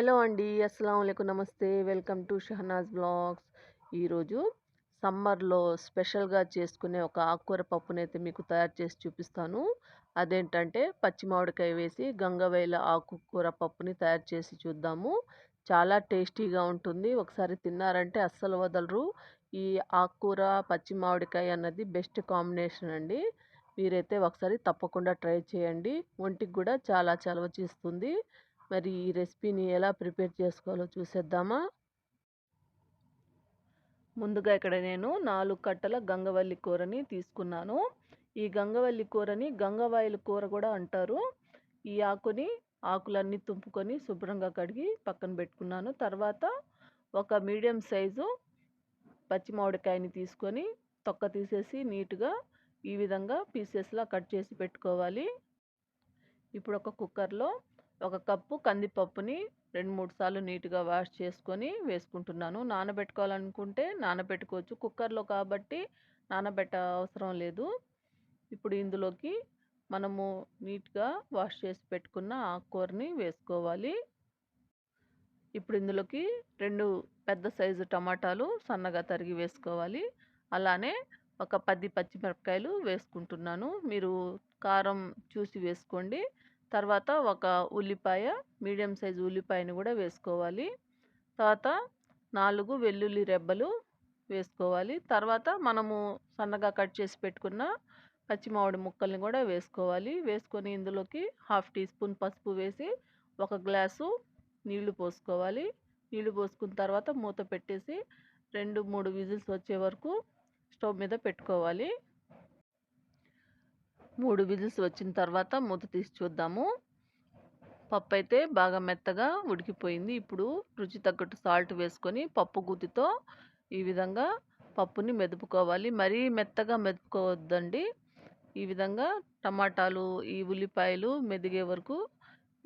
Hello అండి. అస్సలం నమస్తే. Welcome to Shahnaz blogs. ఈరోజు సమ్మర్లో స్పెషల్గా చేసుకునే ఒక ఆకుకూర పప్పునైతే మీకు తయారు చేసి చూపిస్తాను. అదేంటంటే పచ్చి మామిడికాయ వేసి గంగవేల ఆకుకూర పప్పుని తయారు చేసి చూద్దాము. చాలా టేస్టీగా ఉంటుంది. ఒకసారి తిన్నారంటే అస్సలు వదలరు. ఈ ఆకుకూర పచ్చి మామిడికాయ అన్నది బెస్ట్ కాంబినేషన్ అండి. మీరైతే ఒకసారి తప్పకుండా ట్రై చేయండి. ఒంటికి కూడా చాలా చలవ చేస్తుంది. మరి ఈ రెసిపీని ఎలా ప్రిపేర్ చేసుకోవాలో చూసేద్దామా? ముందుగా ఇక్కడ నేను నాలుగు కట్టల గంగవల్లి కూరని తీసుకున్నాను. ఈ గంగవల్లి కూరని గంగవాయిల కూర కూడా అంటారు. ఈ ఆకుని ఆకులన్నీ తుంపుకొని శుభ్రంగా కడిగి పక్కన పెట్టుకున్నాను. తర్వాత ఒక మీడియం సైజు పచ్చి మామిడికాయని తీసుకొని తొక్క తీసేసి నీట్గా ఈ విధంగా పీసెస్లా కట్ చేసి పెట్టుకోవాలి. ఇప్పుడు ఒక కుక్కర్లో ఒక కప్పు కందిపప్పుని రెండు మూడు సార్లు నీట్గా వాష్ చేసుకొని వేసుకుంటున్నాను. నానబెట్టుకోవాలనుకుంటే నానబెట్టుకోవచ్చు. కుక్కర్లో కాబట్టి నానబెట్ట అవసరం లేదు. ఇప్పుడు ఇందులోకి మనము నీట్గా వాష్ చేసి పెట్టుకున్న ఆకుకూరని వేసుకోవాలి. ఇప్పుడు ఇందులోకి రెండు పెద్ద సైజు టమాటాలు సన్నగా తరిగి వేసుకోవాలి. అలానే ఒక పది పచ్చిమిరపకాయలు వేసుకుంటున్నాను. మీరు కారం చూసి వేసుకోండి. తర్వాత ఒక ఉల్లిపాయ మీడియం సైజు ఉల్లిపాయని కూడా వేసుకోవాలి. తర్వాత నాలుగు వెల్లుల్లి రెబ్బలు వేసుకోవాలి. తర్వాత మనము సన్నగా కట్ చేసి పెట్టుకున్న పచ్చి మామిడి ముక్కల్ని కూడా వేసుకోవాలి. వేసుకొని ఇందులోకి హాఫ్ టీ స్పూన్ పసుపు వేసి ఒక గ్లాసు నీళ్ళు పోసుకోవాలి. నీళ్ళు పోసుకున్న తర్వాత మూత పెట్టేసి రెండు మూడు విజిల్స్ వచ్చే వరకు స్టవ్ మీద పెట్టుకోవాలి. మూడు విజిల్స్ వచ్చిన తర్వాత మూత తీసి చూద్దాము. పప్పు అయితే బాగా మెత్తగా ఉడికిపోయింది. ఇప్పుడు రుచి తగ్గట్టు సాల్ట్ వేసుకొని పప్పు గుత్తితో ఈ విధంగా పప్పుని మెదుపుకోవాలి. మరీ మెత్తగా మెదుపుకోవద్దండి. ఈ విధంగా టమాటాలు ఈ ఉల్లిపాయలు మెదిగే వరకు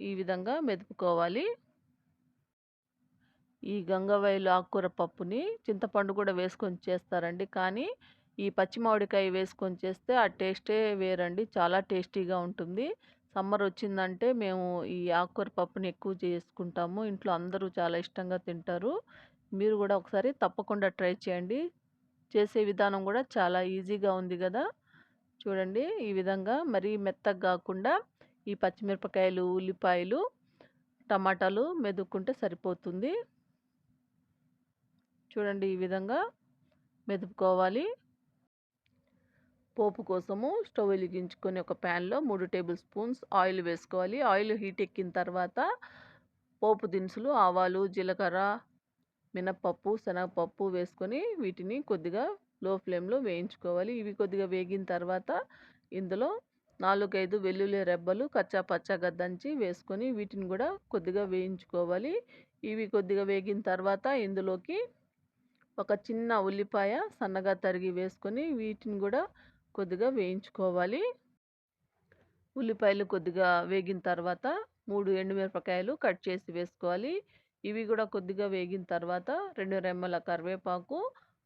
ఈ విధంగా మెదుపుకోవాలి. ఈ గంగవాయిలు ఆకుకూర పప్పుని చింతపండు కూడా వేసుకొని చేస్తారండి. కానీ ఈ పచ్చి మామిడికాయ వేసుకొని చేస్తే ఆ టేస్టే వేరండి. చాలా టేస్టీగా ఉంటుంది. సమ్మర్ వచ్చిందంటే మేము ఈ ఆకుకూర పప్పుని ఎక్కువ చేసుకుంటాము. ఇంట్లో అందరూ చాలా ఇష్టంగా తింటారు. మీరు కూడా ఒకసారి తప్పకుండా ట్రై చేయండి. చేసే విధానం కూడా చాలా ఈజీగా ఉంది కదా. చూడండి ఈ విధంగా మరీ మెత్తగా కాకుండా ఈ పచ్చిమిరపకాయలు ఉల్లిపాయలు టమాటాలు మెదుక్కుంటే సరిపోతుంది. చూడండి ఈ విధంగా మెదుపుకోవాలి. పోపు కోసము స్టవ్ వెలిగించుకొని ఒక ప్యాన్లో మూడు టేబుల్ స్పూన్స్ ఆయిల్ వేసుకోవాలి. ఆయిల్ హీట్ ఎక్కిన తర్వాత పోపు దినుసులు ఆవాలు జీలకర్ర మినప్పప్పు శనగపప్పు వేసుకొని వీటిని కొద్దిగా లో ఫ్లేమ్లో వేయించుకోవాలి. ఇవి కొద్దిగా వేగిన తర్వాత ఇందులో నాలుగైదు వెల్లుల్లి రెబ్బలు కచ్చా పచ్చగా దంచి వేసుకొని వీటిని కూడా కొద్దిగా వేయించుకోవాలి. ఇవి కొద్దిగా వేగిన తర్వాత ఇందులోకి ఒక చిన్న ఉల్లిపాయ సన్నగా తరిగి వేసుకొని వీటిని కూడా కొద్దిగా వేయించుకోవాలి. ఉల్లిపాయలు కొద్దిగా వేగిన తర్వాత మూడు ఎండుమిరపకాయలు కట్ చేసి వేసుకోవాలి. ఇవి కూడా కొద్దిగా వేగిన తర్వాత రెండు రెమ్మల కరివేపాకు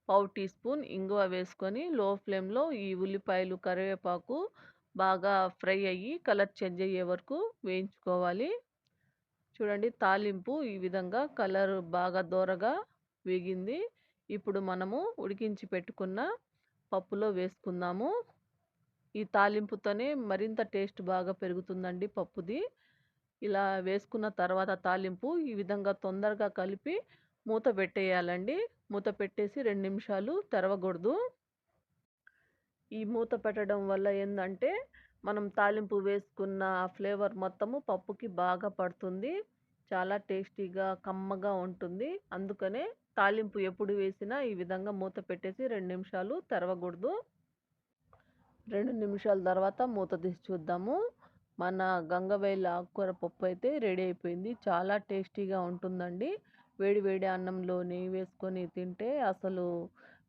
పావు టీ స్పూన్ ఇంగువ వేసుకొని లో ఫ్లేమ్లో ఈ ఉల్లిపాయలు కరివేపాకు బాగా ఫ్రై అయ్యి కలర్ చేంజ్ అయ్యే వరకు వేయించుకోవాలి. చూడండి తాలింపు ఈ విధంగా కలర్ బాగా దోరగా వేగింది. ఇప్పుడు మనము ఉడికించి పెట్టుకున్న పప్పులో వేసుకుందాము. ఈ తాలింపుతోనే మరింత టేస్ట్ బాగా పెరుగుతుందండి పప్పుది. ఇలా వేసుకున్న తర్వాత తాలింపు ఈ విధంగా తొందరగా కలిపి మూత పెట్టేయాలండి. మూత పెట్టేసి రెండు నిమిషాలు తెరవకూడదు. ఈ మూత పెట్టడం వల్ల ఏంటంటే మనం తాలింపు వేసుకున్న ఫ్లేవర్ మొత్తము పప్పుకి బాగా పడుతుంది. చాలా టేస్టీగా కమ్మగా ఉంటుంది. అందుకనే తాలింపు ఎప్పుడు వేసినా ఈ విధంగా మూత పెట్టేసి రెండు నిమిషాలు తెరవకూడదు. రెండు నిమిషాల తర్వాత మూత తీసి చూద్దాము. మన గంగవేల ఆకుకూర పప్పు అయితే రెడీ అయిపోయింది. చాలా టేస్టీగా ఉంటుందండి. వేడి వేడి అన్నంలో నెయ్యి వేసుకొని తింటే అసలు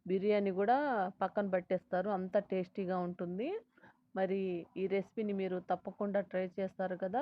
బిర్యానీ కూడా పక్కన పెట్టేస్తారు. అంత టేస్టీగా ఉంటుంది. మరి ఈ రెసిపీని మీరు తప్పకుండా ట్రై చేస్తారు కదా!